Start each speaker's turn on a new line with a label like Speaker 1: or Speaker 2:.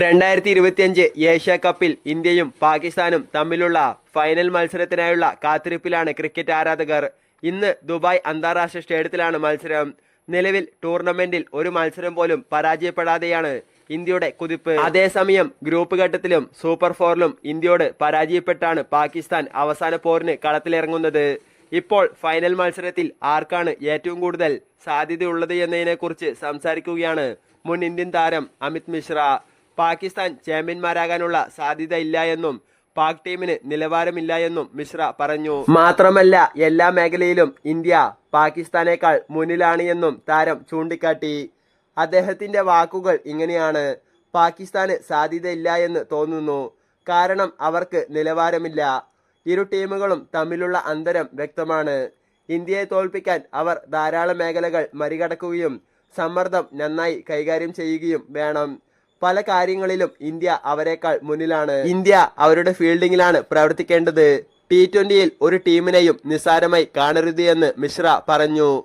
Speaker 1: രണ്ടായിരത്തി ഇരുപത്തിയഞ്ച് ഏഷ്യ കപ്പിൽ ഇന്ത്യയും പാകിസ്ഥാനും തമ്മിലുള്ള ഫൈനൽ മത്സരത്തിനായുള്ള കാത്തിരിപ്പിലാണ് ക്രിക്കറ്റ് ആരാധകർ. ഇന്ന് ദുബായ് അന്താരാഷ്ട്ര സ്റ്റേഡിയത്തിലാണ് മത്സരം. നിലവിൽ ടൂർണമെന്റിൽ ഒരു മത്സരം പോലും പരാജയപ്പെടാതെയാണ് ഇന്ത്യയുടെ കുതിപ്പ്. അതേസമയം ഗ്രൂപ്പ് ഘട്ടത്തിലും സൂപ്പർ ഫോറിലും ഇന്ത്യയോട് പരാജയപ്പെട്ടാണ് പാകിസ്ഥാൻ അവസാന പോരിന് കളത്തിലിറങ്ങുന്നത്. ഇപ്പോൾ ഫൈനൽ മത്സരത്തിൽ ആർക്കാണ് ഏറ്റവും കൂടുതൽ സാധ്യതയുള്ളത് എന്നതിനെക്കുറിച്ച് സംസാരിക്കുകയാണ് മുൻ ഇന്ത്യൻ താരം അമിത് മിശ്ര. പാകിസ്ഥാൻ ചാമ്പ്യന്മാരാകാനുള്ള സാധ്യത ഇല്ല എന്നും പാക് ടീമിന് നിലവാരമില്ല എന്നും മിശ്ര പറഞ്ഞു. മാത്രമല്ല എല്ലാ മേഖലയിലും ഇന്ത്യ പാകിസ്ഥാനേക്കാൾ മുന്നിലാണ് എന്നും താരം ചൂണ്ടിക്കാട്ടി. അദ്ദേഹത്തിന്റെ വാക്കുകൾ ഇങ്ങനെയാണ്. പാകിസ്ഥാന് സാധ്യതയില്ല എന്ന് തോന്നുന്നു. കാരണം അവർക്ക് നിലവാരമില്ല. ഇരു ടീമുകളും തമ്മിലുള്ള അന്തരം വ്യക്തമാണ്. ഇന്ത്യയെ തോൽപ്പിക്കാൻ അവർ ധാരാളം മേഖലകൾ മറികടക്കുകയും സമ്മർദ്ദം നന്നായി കൈകാര്യം ചെയ്യുകയും വേണം. പല കാര്യങ്ങളിലും ഇന്ത്യ അവരെക്കാൾ മുന്നിലാണ്. ഇന്ത്യ അവരുടെ ഫീൽഡിങ്ങിലാണ് പ്രവർത്തിക്കേണ്ടത്. ടി ട്വന്റിയിൽ ഒരു ടീമിനെയും നിസ്സാരമായി കാണരുത് എന്ന് മിശ്ര പറഞ്ഞു.